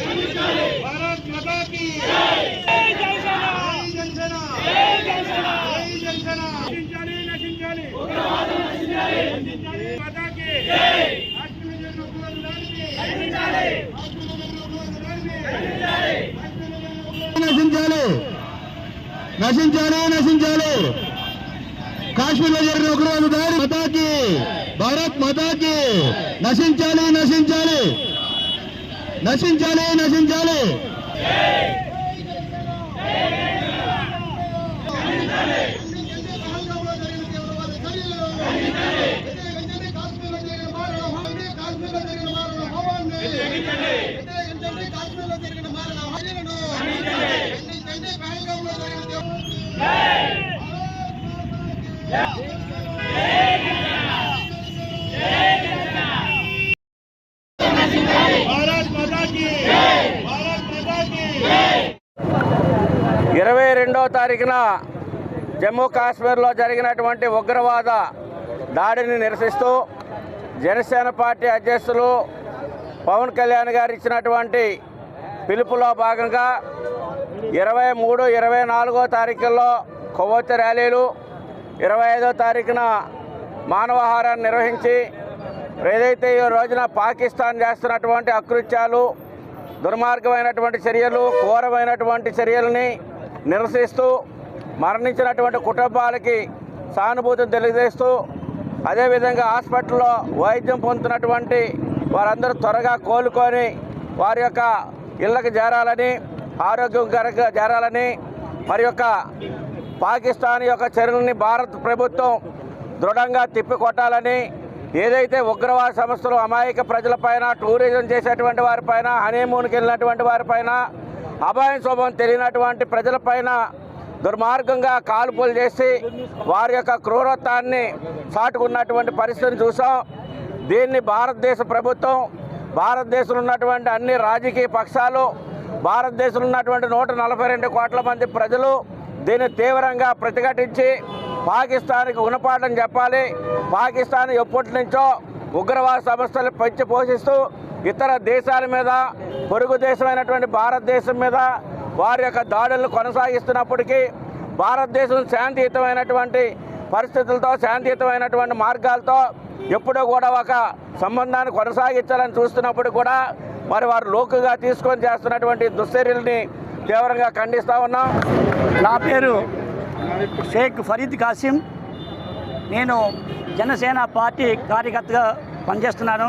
ఖండించాలి భారత్ మాతా కీ జై జనసేన జనసేన జై జనసేన జై జనసేన నశించాలి నశించాలి నశించాలి మాతాకి ఆస్ట్రేలియన్ ఉగ్రవాద దాడిని నశించాలి ఆస్ట్రేలియన్ ఉగ్రవాద దాడిని నశించాలి నశించాలి నశించాలి? కాశ్మీర్లో జరిగిన ఉగ్రవాద దాడి మతాకి భారత్ మతాకి నశించాలి నశించాలి. నశించాలి నశించాలి. పహల్గాంలో జరిగిన తీవ్రవాద చర్యలు కాశ్మీర్లో జరిగిన మారణ హోమాన్ని కాశ్మీర్లో జరిగిన ఇరవై రెండవ తారీఖున జమ్మూ కాశ్మీర్లో జరిగినటువంటి ఉగ్రవాద దాడిని నిరసిస్తూ జనసేన పార్టీ అధ్యక్షులు పవన్ కళ్యాణ్ గారు ఇచ్చినటువంటి పిలుపులో భాగంగా ఇరవై మూడు ఇరవై నాలుగో తారీఖుల్లో కొవ్వొత్తి ర్యాలీలు. ఇరవై ఐదో తారీఖున మానవహారాన్ని నిర్వహించి ఏదైతే ఈ రోజున పాకిస్తాన్ చేస్తున్నటువంటి అకృత్యాలు దుర్మార్గమైనటువంటి చర్యలు ఘోరమైనటువంటి చర్యలని నిరసిస్తూ మరణించినటువంటి కుటుంబాలకి సానుభూతిని తెలియజేస్తూ అదేవిధంగా హాస్పిటల్లో వైద్యం పొందుతున్నటువంటి వారందరూ త్వరగా కోలుకొని వారి యొక్క ఇళ్ళకి చేరాలని ఆరోగ్యకరంగా చేరాలని మరి యొక్క పాకిస్తాన్ యొక్క చర్యలని భారత ప్రభుత్వం దృఢంగా తిప్పికొట్టాలని ఏదైతే ఉగ్రవాద సంస్థలు అమాయక ప్రజలపైన టూరిజం చేసేటువంటి వారిపైన హనీమూన్కి వెళ్ళినటువంటి వారిపైన అభయం శోభం తెలియనటువంటి ప్రజలపైన దుర్మార్గంగా కాల్పులు చేసి వారి యొక్క క్రూరత్వాన్ని చాటుకున్నటువంటి పరిస్థితిని చూసాం దీన్ని భారతదేశ ప్రభుత్వం భారతదేశంలో ఉన్నటువంటి అన్ని రాజకీయ పక్షాలు భారతదేశంలో ఉన్నటువంటి నూట నలభై రెండు కోట్ల మంది ప్రజలు దీన్ని తీవ్రంగా ప్రతిఘటించి పాకిస్తాన్కి గుణపాఠం చెప్పాలి. పాకిస్తాన్ ఎప్పటి నుంచో ఉగ్రవాద సంస్థలు పెంచి పోషిస్తూ ఇతర దేశాల మీద పొరుగు దేశమైనటువంటి భారతదేశం మీద వారి యొక్క దాడులను కొనసాగిస్తున్నప్పటికీ భారతదేశం శాంతియుతమైనటువంటి పరిస్థితులతో శాంతియుతమైనటువంటి మార్గాలతో ఎప్పుడూ కూడా ఒక సంబంధాన్ని కొనసాగించాలని చూస్తున్నప్పుడు కూడా మరి వారు లోకుగా తీసుకొని చేస్తున్నటువంటి దుశ్చర్యల్ని తీవ్రంగా ఖండిస్తూ ఉన్నాం. నా పేరు షేక్ ఫరీద్ కాసిం. నేను జనసేన పార్టీ కార్యకర్తగా పనిచేస్తున్నాను.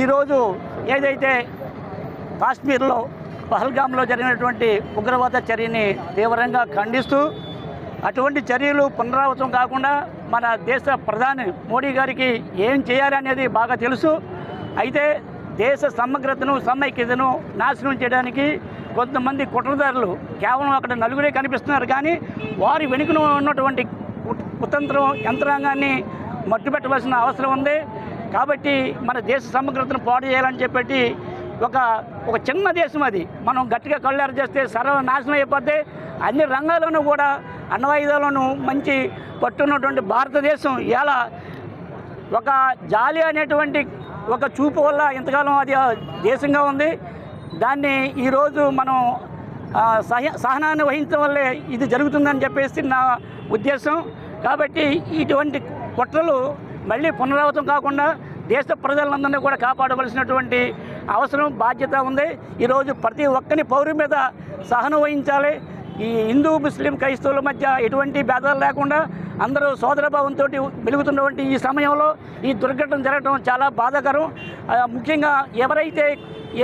ఈరోజు ఏదైతే కాశ్మీర్లో పహల్గామ్లో జరిగినటువంటి ఉగ్రవాద చర్యని తీవ్రంగా ఖండిస్తూ అటువంటి చర్యలు పునరావృతం కాకుండా మన దేశ ప్రధాని మోడీ గారికి ఏం చేయాలనేది బాగా తెలుసు. అయితే దేశ సమగ్రతను సమైక్యతను నాశనం చేయడానికి కొంతమంది కుట్రదారులు కేవలం అక్కడ నలుగురే కనిపిస్తున్నారు. కానీ వారి వెనుకను ఉన్నటువంటి కుతంత్రం యంత్రాంగాన్ని మట్టుపెట్టవలసిన అవసరం ఉంది. కాబట్టి మన దేశ సమగ్రతను పాడు చేయాలని చెప్పి ఒక ఒక చిన్న దేశం అది. మనం గట్టిగా కళ్ళారు చేస్తే సర్వనాశనం అయిపోతే అన్ని రంగాల్లోనూ కూడా అణ్వాయుధాలను మంచి పట్టున్నటువంటి భారతదేశం ఎలా ఒక జాలి అనేటువంటి ఒక చూపు వల్ల ఇంతకాలం అది దేశంగా ఉంది. దాన్ని ఈరోజు మనం సహ సహనాన్ని వహించడం వల్లే ఇది జరుగుతుందని చెప్పేసి నా ఉద్దేశం. కాబట్టి ఇటువంటి కుట్రలు మళ్ళీ పునరావృతం కాకుండా దేశ ప్రజలందరినీ కూడా కాపాడవలసినటువంటి అవసరం బాధ్యత ఉంది. ఈరోజు ప్రతి ఒక్కని పౌరు మీద సహనం వహించాలి. ఈ హిందూ ముస్లిం క్రైస్తవుల మధ్య ఎటువంటి భేదాలు లేకుండా అందరూ సోదరభావంతో వెలుగుతున్నటువంటి ఈ సమయంలో ఈ దుర్ఘటన జరగడం చాలా బాధాకరం. ముఖ్యంగా ఎవరైతే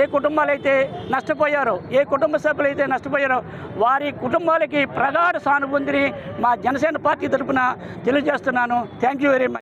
ఏ కుటుంబాలైతే నష్టపోయారో ఏ కుటుంబ సభ్యులైతే నష్టపోయారో వారి కుటుంబాలకి ప్రగాఢ సానుభూతిని మా జనసేన పార్టీ తరఫున తెలియజేస్తున్నాను. Thank you very much